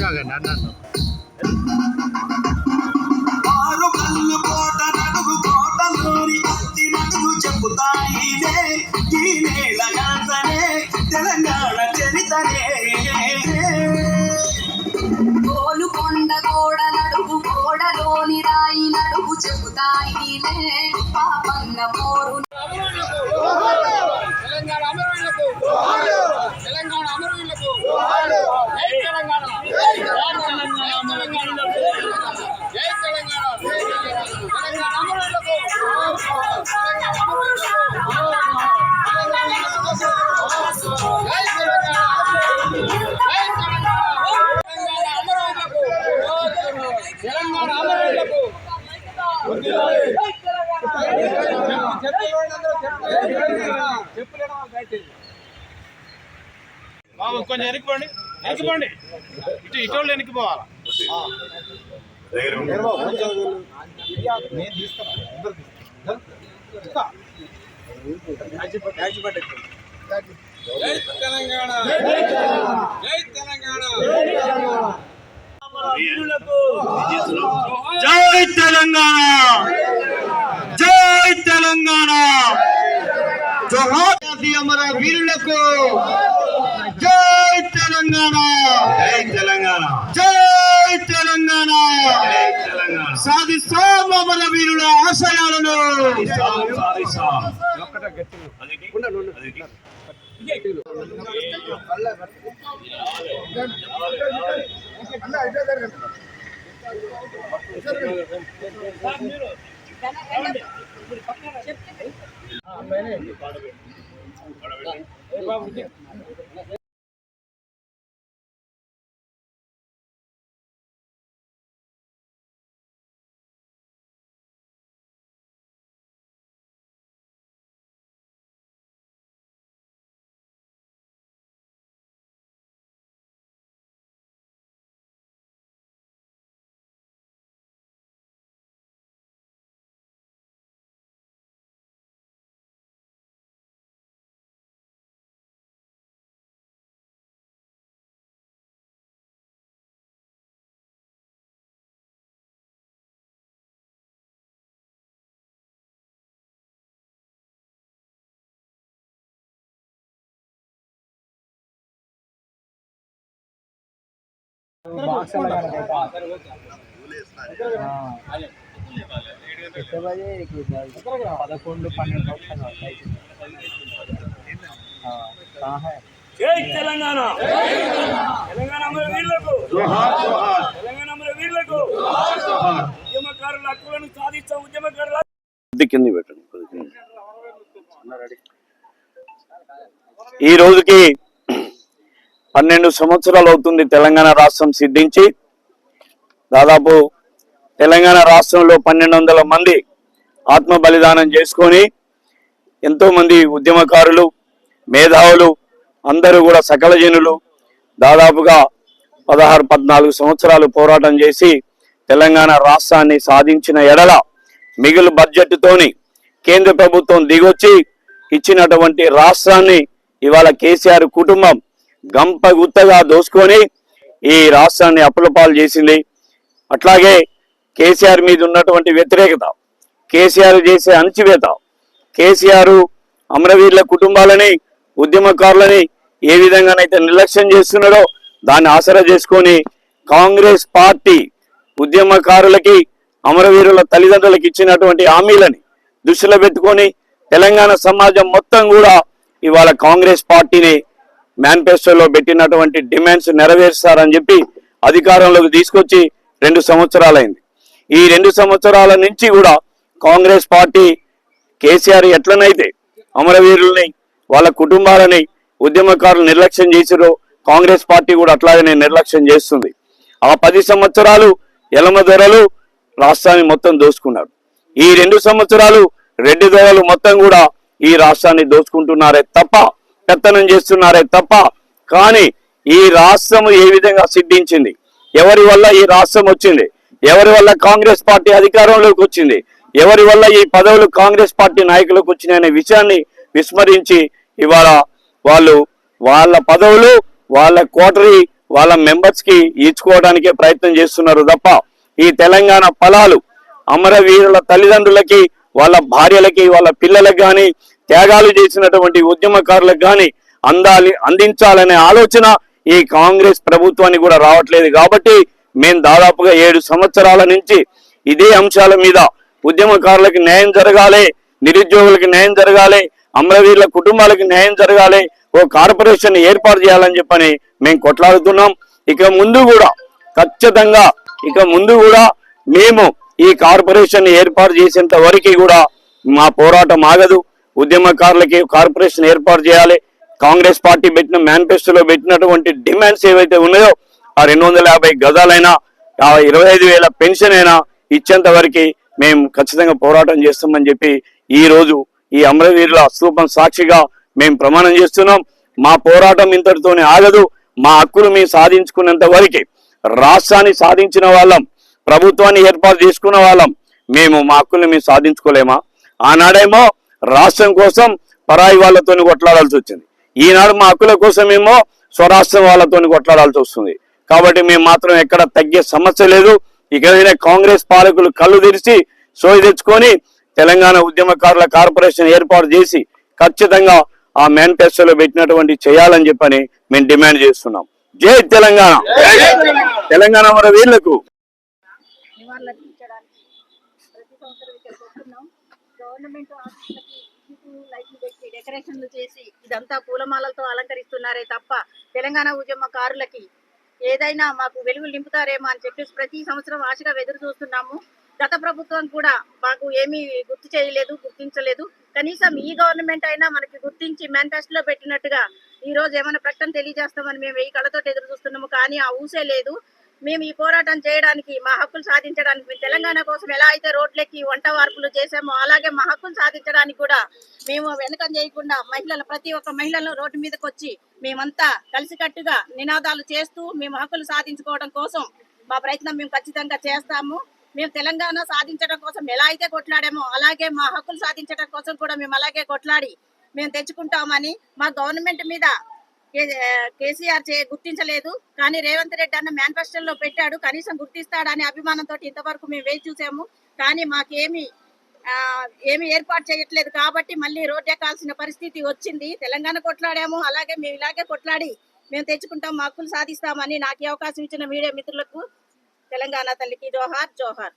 ఆగండి అన్నాను ఆరు కళ్ళు కోట నడుగు కోటలోని అత్తి నడుగు చెబుతాయిలే. ఈ నేల గాథనే తెలంగాణ చరితనే గోలుకొండ గోడ నడుగు గోడలోని రాయి నడుగు పాపన్న పోరు తెలంగాణ జై తెలంగాణ! కొంచెం వెనక్కిపోండి. వెనక్కిపోండి. ఇటు ఇటు వాళ్ళు వెనక్కిపోవాలా? జై తెలంగాణ. జై తెలంగాణ. జై తెలంగాణ. జై తెలంగాణ. జోహార్ అమర వీరులకు జై తెలంగాణ! జై తెలంగాణ! జై తెలంగాణ! సాధిస్తాం అమర వీరుల ఆశయాలను! పదకొండు పన్నెండు జై తెలంగాణ తెలంగాణ అమర వీరులకు తెలంగాణ అమర వీరులకు ఉద్యమకారుల హక్కులను సాధించే ఉద్యమకారుల కొద్ది కింద పెట్టండి కొద్ది కింద. ఈ రోజుకి పన్నెండు సంవత్సరాలు అవుతుంది తెలంగాణ రాష్ట్రం సిద్ధించి. దాదాపు తెలంగాణ రాష్ట్రంలో పన్నెండు వందల మంది ఆత్మ బలిదానం చేసుకొని ఎంతో మంది ఉద్యమకారులు మేధావులు అందరూ కూడా సకల జనులు దాదాపుగా పదహారు పద్నాలుగు సంవత్సరాలు పోరాటం చేసి తెలంగాణ రాష్ట్రాన్ని సాధించిన ఎడల మిగులు బడ్జెట్తోని కేంద్ర ప్రభుత్వం దిగొచ్చి ఇచ్చినటువంటి రాష్ట్రాన్ని ఇవాళ కేసీఆర్ కుటుంబం గంప గుత్తగా దోసుకొని ఈ రాష్ట్రాన్ని అప్పులపాలు చేసింది. అట్లాగే కేసీఆర్ మీద ఉన్నటువంటి వ్యతిరేకత కేసీఆర్ చేసే అణచివేత కేసీఆర్ అమరవీరుల కుటుంబాలని ఉద్యమకారులని ఏ విధంగానైతే నిర్లక్ష్యం చేస్తున్నాడో దాన్ని ఆసరా చేసుకొని కాంగ్రెస్ పార్టీ ఉద్యమకారులకి అమరవీరుల తల్లిదండ్రులకు ఇచ్చినటువంటి హామీలని దృష్టిలో పెట్టుకొని తెలంగాణ సమాజం మొత్తం కూడా ఇవాళ కాంగ్రెస్ పార్టీని మేనిఫెస్టోలో పెట్టినటువంటి డిమాండ్స్ నెరవేరుస్తారని చెప్పి అధికారంలోకి తీసుకొచ్చి రెండు సంవత్సరాలైంది. ఈ రెండు సంవత్సరాల నుంచి కూడా కాంగ్రెస్ పార్టీ కేసీఆర్ ఎట్లనైతే అమరవీరుల్ని వాళ్ళ కుటుంబాలని ఉద్యమకారులు నిర్లక్ష్యం చేసిరో కాంగ్రెస్ పార్టీ కూడా అట్లాగనే నిర్లక్ష్యం చేస్తుంది. ఆ పది సంవత్సరాలు ఎలమ ధరలు రాష్ట్రాన్ని మొత్తం దోచుకున్నారు ఈ రెండు సంవత్సరాలు రెడ్డి ధరలు మొత్తం కూడా ఈ రాష్ట్రాన్ని దోచుకుంటున్నారే తప్ప పెత్తనం చేస్తున్నారే తప్ప కానీ ఈ రాష్ట్రం ఏ విధంగా సిద్ధించింది? ఎవరి వల్ల ఈ రాష్ట్రం వచ్చింది? ఎవరి వల్ల కాంగ్రెస్ పార్టీ అధికారంలోకి వచ్చింది? ఎవరి వల్ల ఈ పదవులు కాంగ్రెస్ పార్టీ నాయకులకు వచ్చినాయనే విషయాన్ని విస్మరించి ఇవాళ వాళ్ళు వాళ్ళ పదవులు వాళ్ళ కోటరీ వాళ్ళ మెంబర్స్కి ప్రయత్నం చేస్తున్నారు తప్ప ఈ తెలంగాణ ఫలాలు అమరవీరుల తల్లిదండ్రులకి వాళ్ళ భార్యలకి వాళ్ళ పిల్లలకు కానీ త్యాగాలు చేసినటువంటి ఉద్యమకారులకు కానీ అందాలి అందించాలనే ఆలోచన ఈ కాంగ్రెస్ ప్రభుత్వానికి కూడా రావట్లేదు. కాబట్టి మేము దాదాపుగా ఏడు సంవత్సరాల నుంచి ఇదే అంశాల మీద ఉద్యమకారులకు న్యాయం జరగాలి నిరుద్యోగులకు న్యాయం జరగాలి అమరవీరుల కుటుంబాలకు న్యాయం జరగాలి ఓ కార్పొరేషన్ ఏర్పాటు చేయాలని చెప్పని మేము కొట్లాడుతున్నాం. ఇక ముందు కూడా ఖచ్చితంగా ఇక ముందు కూడా మేము ఈ కార్పొరేషన్ ఏర్పాటు చేసేంత వరకు కూడా మా పోరాటం ఆగదు. ఉద్యమకారులకి కార్పొరేషన్ ఏర్పాటు చేయాలి. కాంగ్రెస్ పార్టీ పెట్టిన మేనిఫెస్టోలో పెట్టినటువంటి డిమాండ్స్ ఏవైతే ఉన్నాయో ఆ రెండు వందల యాభై గజాలైనా ఆ ఇరవై ఐదు వేల పెన్షన్ అయినా ఇచ్చేంత వరకు మేము ఖచ్చితంగా పోరాటం చేస్తామని చెప్పి ఈ రోజు ఈ అమరవీరుల స్థూపం సాక్షిగా మేము ప్రమాణం చేస్తున్నాం. మా పోరాటం ఇంతటితోనే ఆగదు. మా హక్కులు మేము సాధించుకున్నంత వరకు రాష్ట్రాన్ని సాధించిన వాళ్ళం ప్రభుత్వాన్ని ఏర్పాటు చేసుకున్న వాళ్ళం. మేము మా హక్కుల్ని మేము సాధించుకోలేమా? ఆనాడేమో రాష్ట్రం కోసం పరాయి వాళ్ళతో కొట్లాడాల్సి వచ్చింది. ఈనాడు మా హక్కుల కోసమేమో స్వరాష్ట్రం వాళ్ళతో కొట్లాడాల్సి వస్తుంది. కాబట్టి మేము మాత్రం ఎక్కడ తగ్గే సమస్య లేదు. ఇకనైనా కాంగ్రెస్ పాలకులు కళ్ళు తెరిచి సోయి తెచ్చుకొని తెలంగాణ ఉద్యమకారుల కార్పొరేషన్ ఏర్పాటు చేసి ఖచ్చితంగా ఆ మేనిఫెస్టోలో పెట్టినటువంటి చేయాలని చెప్పని మేము డిమాండ్ చేస్తున్నాం. జై తెలంగాణ! తెలంగాణ మన వీళ్ళకు గవర్నమెంట్ ఆఫీసులకి లైట్లు పెట్టి డెకరేషన్లు చేసి ఇదంతా పూలమాలలతో అలంకరిస్తున్నారే తప్ప తెలంగాణ ఉద్యమ కారులకి ఏదైనా మాకు వెలుగులు నింపుతారేమో అని చెప్పేసి ప్రతి సంవత్సరం ఆశగా ఎదురు చూస్తున్నాము. గత ప్రభుత్వం కూడా మాకు ఏమీ గుర్తు చేయలేదు గుర్తించలేదు. కనీసం ఈ గవర్నమెంట్ అయినా మనకి గుర్తించి మేనిఫెస్టోలో పెట్టినట్టుగా ఈ రోజు ఏమైనా ప్రకటన తెలియజేస్తామని మేము వెయ్యి కళ్ళతో ఎదురు చూస్తున్నాము. కానీ ఆ ఊసే లేదు. మేము ఈ పోరాటం చేయడానికి మా హక్కులు సాధించడానికి మేము తెలంగాణ కోసం ఎలా అయితే రోడ్లెక్కి వంట వార్పులు చేసామో అలాగే మా హక్కులు సాధించడానికి కూడా మేము వెనకం చేయకుండా మహిళలు ప్రతి ఒక్క మహిళలు రోడ్డు మీదకి వచ్చి మేమంతా కలిసికట్టుగా నినాదాలు చేస్తూ మేము హక్కులు సాధించుకోవడం కోసం మా ప్రయత్నం మేము ఖచ్చితంగా చేస్తాము. మేము తెలంగాణ సాధించడం కోసం ఎలా అయితే కొట్లాడామో అలాగే మా హక్కులు సాధించడం కోసం కూడా మేము అలాగే కొట్లాడి మేము తెచ్చుకుంటామని మా గవర్నమెంట్ మీద కేసీఆర్ చే గుర్తించలేదు. కానీ రేవంత్ రెడ్డి అన్న మేనిఫెస్టోలో పెట్టాడు. కనీసం గుర్తిస్తాడనే అభిమానంతో ఇంతవరకు మేము వేచి చూసాము. కానీ మాకేమి ఏమి ఏర్పాటు చేయట్లేదు కాబట్టి మళ్ళీ రోడ్ ఎక్కాల్సిన పరిస్థితి వచ్చింది. తెలంగాణ కొట్లాడాము. అలాగే మేము ఇలాగే కొట్లాడి మేము తెచ్చుకుంటాం మా హక్కులు సాధిస్తామని నాకు అవకాశం ఇచ్చిన మీడియా మిత్రులకు తెలంగాణ తల్లికి జోహార్ జోహార్.